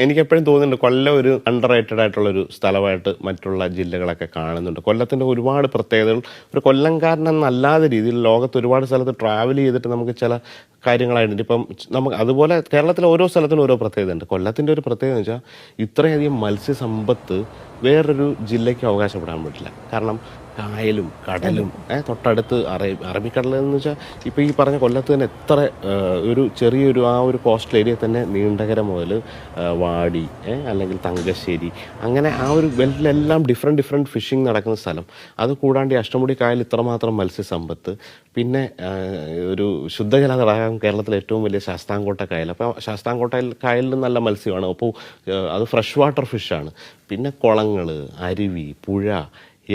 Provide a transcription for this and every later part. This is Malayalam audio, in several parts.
എനിക്ക് എപ്പോഴും തോന്നുന്നുണ്ട് കൊല്ലം ഒരു അണ്ടർ റേറ്റഡ് ആയിട്ടുള്ള ഒരു സ്ഥലമായിട്ട് മറ്റുള്ള ജില്ലകളൊക്കെ കാണുന്നുണ്ട്. കൊല്ലത്തിന്റെ ഒരുപാട് പ്രത്യേകതകൾ ഒരു കൊല്ലംകാരനെന്നല്ലാത്ത രീതിയിൽ ലോകത്ത് ഒരുപാട് സ്ഥലത്ത് ട്രാവൽ ചെയ്തിട്ട് നമുക്ക് ചില കാര്യങ്ങളായിട്ടുണ്ട്. ഇപ്പം നമുക്ക് അതുപോലെ കേരളത്തിലെ ഓരോ സ്ഥലത്തിനും ഓരോ പ്രത്യേകത ഉണ്ട് കൊല്ലത്തിന്റെ ഒരു പ്രത്യേകത എന്ന് വെച്ചാൽ ഇത്രയധികം മത്സ്യസമ്പത്ത് വേറൊരു ജില്ലയ്ക്ക് അവകാശപ്പെടാൻ പറ്റില്ല. കാരണം കായലും കടലും തൊട്ടടുത്ത് അറബി അറബിക്കടൽ എന്ന് വെച്ചാൽ ഇപ്പോൾ ഈ പറഞ്ഞ കൊല്ലത്ത് തന്നെ എത്ര ഒരു ചെറിയൊരു ആ ഒരു കോസ്റ്റൽ ഏരിയ തന്നെ നീണ്ടകര മുതൽ വാടി അല്ലെങ്കിൽ തങ്കശ്ശേരി അങ്ങനെ ആ ഒരു വെല്ലെല്ലാം ഡിഫറെന്റ് ഡിഫറെന്റ് ഫിഷിംഗ് നടക്കുന്ന സ്ഥലം. അത് കൂടാണ്ട് അഷ്ടമുടി കായൽ ഇത്രമാത്രം മത്സ്യസമ്പത്ത്. പിന്നെ ഒരു ശുദ്ധജല തടാകം കേരളത്തിലെ ഏറ്റവും വലിയ ശാസ്താംകോട്ട കായൽ. അപ്പോൾ ശാസ്താംകോട്ട കായലിൽ നല്ല മത്സ്യമാണ്. അപ്പോൾ അത് ഫ്രഷ് വാട്ടർ ഫിഷാണ് പിന്നെ കുളങ്ങൾ അരുവി പുഴ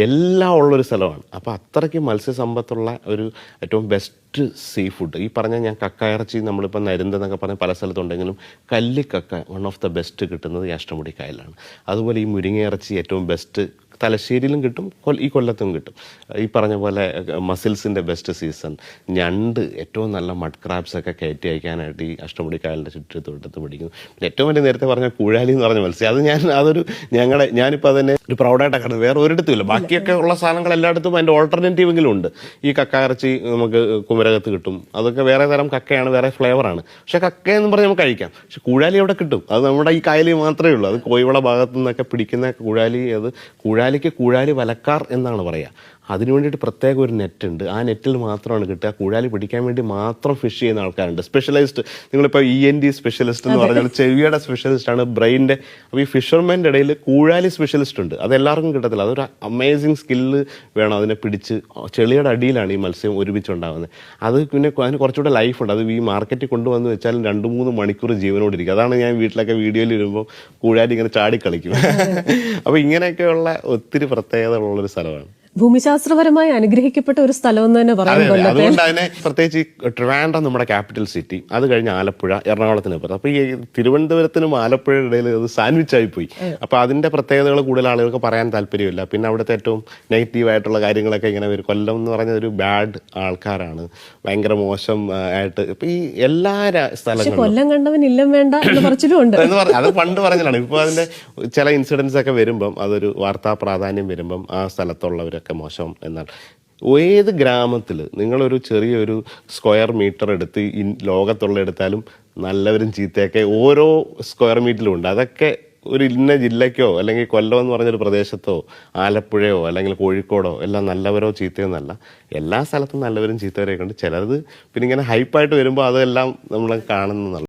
എല്ലാം ഉള്ളൊരു സ്ഥലമാണ്. അപ്പോൾ അത്രയ്ക്ക് മത്സ്യസമ്പത്തുള്ള ഒരു ഏറ്റവും ബെസ്റ്റ് സീ ഫുഡ് ഈ പറഞ്ഞ ഞാൻ കക്ക ഇറച്ചി നമ്മളിപ്പോൾ നരുന്തെന്നൊക്കെ പറഞ്ഞ പല സ്ഥലത്തുണ്ടെങ്കിലും കല്ലിക്കക്ക വൺ ഓഫ് ദ ബെസ്റ്റ് കിട്ടുന്നത് ഈ അഷ്ടമുടി കായലാണ് അതുപോലെ ഈ മുരിങ്ങ ഇറച്ചി ഏറ്റവും ബെസ്റ്റ് തലശ്ശേരിയിലും കിട്ടും കൊ ഈ കൊല്ലത്തും കിട്ടും. ഈ പറഞ്ഞ പോലെ മസിൽസിന്റെ ബെസ്റ്റ് സീസൺ ഞണ്ട് ഏറ്റവും നല്ല മഡ് ക്രാബ്സൊക്കെ കയറ്റി അയക്കാനായിട്ട് ഈ അഷ്ടമുടി കായലിന്റെ ചുറ്റത്തോട്ടത്ത് പിടിക്കുന്നു. ഏറ്റവും വലിയ നേരത്തെ പറഞ്ഞ കുഴാലി എന്ന് പറഞ്ഞ മത്സ്യം. അത് ഞാൻ അതൊരു ഞങ്ങളുടെ ഞാനിപ്പോൾ അതിനെ ഒരു പ്രൗഡായിട്ടാണ് വേറെ ഒരിടത്തും ഇല്ല. ബാക്കിയൊക്കെ ഉള്ള സാധനങ്ങൾ എല്ലായിടത്തും അതിന്റെ ഓൾട്ടർനേറ്റീവ് എങ്കിലും ഉണ്ട്. ഈ കക്ക ഇറച്ചി നമുക്ക് കുമരകത്ത് കിട്ടും. അതൊക്കെ വേറെ തരം കക്കയാണ് വേറെ ഫ്ലേവറാണ്. പക്ഷെ കക്ക എന്ന് പറഞ്ഞാൽ നമുക്ക് കഴിക്കാം. പക്ഷെ കുഴാലി അവിടെ കിട്ടും. അത് നമ്മുടെ ഈ കായലിൽ മാത്രമേ ഉള്ളൂ. അത് കോയിവള ഭാഗത്തു നിന്നൊക്കെ പിടിക്കുന്ന കുഴാലി അത് കുഴാലിക്ക് കുഴാലി വലക്കാർ എന്നാണ് പറയുക അതിനു വേണ്ടിയിട്ട് പ്രത്യേക ഒരു നെറ്റ് ഉണ്ട് ആ നെറ്റിൽ മാത്രമാണ് കിട്ടുക. കൂഴാലി പിടിക്കാൻ വേണ്ടി മാത്രം ഫിഷ് ചെയ്യുന്ന ആൾക്കാരുണ്ട്. സ്പെഷ്യലൈസ്ഡ് നിങ്ങളിപ്പോൾ ഇ എൻ ഡി സ്പെഷ്യലിസ്റ്റ് എന്ന് പറഞ്ഞാൽ ചെവിയുടെ സ്പെഷ്യലിസ്റ്റ് ആണ് ബ്രെയിന്റെ. അപ്പോൾ ഈ ഫിഷർമാന്റെ ഇടയിൽ കൂഴാലി സ്പെഷ്യലിസ്റ്റ് ഉണ്ട്. അത് എല്ലാവർക്കും കിട്ടത്തില്ല. അതൊരു അമേസിങ് സ്കില്ല് വേണം അതിനെ പിടിച്ച്. ചെളിയുടെ അടിയിലാണ് ഈ മത്സ്യം ഒരുമിച്ചുണ്ടാകുന്നത് അത് പിന്നെ അതിന് കുറച്ചുകൂടെ ലൈഫുണ്ട് അത് ഈ മാർക്കറ്റിൽ കൊണ്ടുവന്ന് വെച്ചാൽ രണ്ട് മൂന്ന് മണിക്കൂർ ജീവനോടിരിക്കും. അതാണ് ഞാൻ വീട്ടിലൊക്കെ വീഡിയോയിൽ വരുമ്പോൾ കൂഴാലി ഇങ്ങനെ ചാടിക്കളിക്കും. അപ്പോൾ ഇങ്ങനെയൊക്കെയുള്ള ഒത്തിരി പ്രത്യേകത ഉള്ളൊരു സ്ഥലമാണ്. ഭൂമിശാസ്ത്രപരമായി അനുഗ്രഹിക്കപ്പെട്ട ഒരു സ്ഥലം എന്ന് തന്നെ കൊല്ലത്തെ. അതുകൊണ്ട് അതിനെ പ്രത്യേകിച്ച് ട്രിവാൻഡ്രം നമ്മുടെ ക്യാപിറ്റൽ സിറ്റി അത് കഴിഞ്ഞ് ആലപ്പുഴ എറണാകുളത്തിന് പറഞ്ഞു അപ്പൊ ഈ തിരുവനന്തപുരത്തിനും ആലപ്പുഴയുടെ ഇടയിൽ അത് സാൻഡ്വിച്ച് ആയി പോയി അപ്പൊ അതിന്റെ പ്രത്യേകതകൾ കൂടുതൽ ആളുകൾക്ക് പറയാൻ താല്പര്യമില്ല. പിന്നെ അവിടുത്തെ ഏറ്റവും നെഗറ്റീവ് ആയിട്ടുള്ള കാര്യങ്ങളൊക്കെ ഇങ്ങനെ വരും. കൊല്ലം എന്ന് പറഞ്ഞ ഒരു ബാഡ് ആൾക്കാരാണ്. ഭയങ്കര മോശം ആയിട്ട്. ഇപ്പൊ ഈ എല്ലാ സ്ഥലങ്ങളും കൊല്ലം കണ്ടവൻ ഇല്ലം വേണ്ട എന്ന് അത് പണ്ട് പറഞ്ഞതാണ്. ഇപ്പൊ അതിന്റെ ചില ഇൻസിഡൻസ് ഒക്കെ വരുമ്പം അതൊരു വാർത്താ പ്രാധാന്യം വരുമ്പം ആ സ്ഥലത്തുള്ളവരൊക്കെ മോശം എന്നാൽ ഏത് ഗ്രാമത്തിൽ നിങ്ങളൊരു ചെറിയൊരു സ്ക്വയർ മീറ്റർ എടുത്ത് ഇൻ ലോകത്തുള്ള എടുത്താലും നല്ലവരും ചീത്തയൊക്കെ ഓരോ സ്ക്വയർ മീറ്ററിലും ഉണ്ട്. അതൊക്കെ ഒരു ഇന്ന ജില്ലയ്ക്കോ അല്ലെങ്കിൽ കൊല്ലം എന്ന് പറഞ്ഞൊരു പ്രദേശത്തോ ആലപ്പുഴയോ അല്ലെങ്കിൽ കോഴിക്കോടോ എല്ലാം നല്ലവരോ ചീത്തയോ എന്നല്ല. എല്ലാ സ്ഥലത്തും നല്ലവരും ചീത്തവരെയൊക്കെ ഉണ്ട്. ചിലത് പിന്നെ ഇങ്ങനെ ഹൈപ്പായിട്ട് വരുമ്പോൾ അതെല്ലാം നമ്മൾ കാണുന്നതല്ല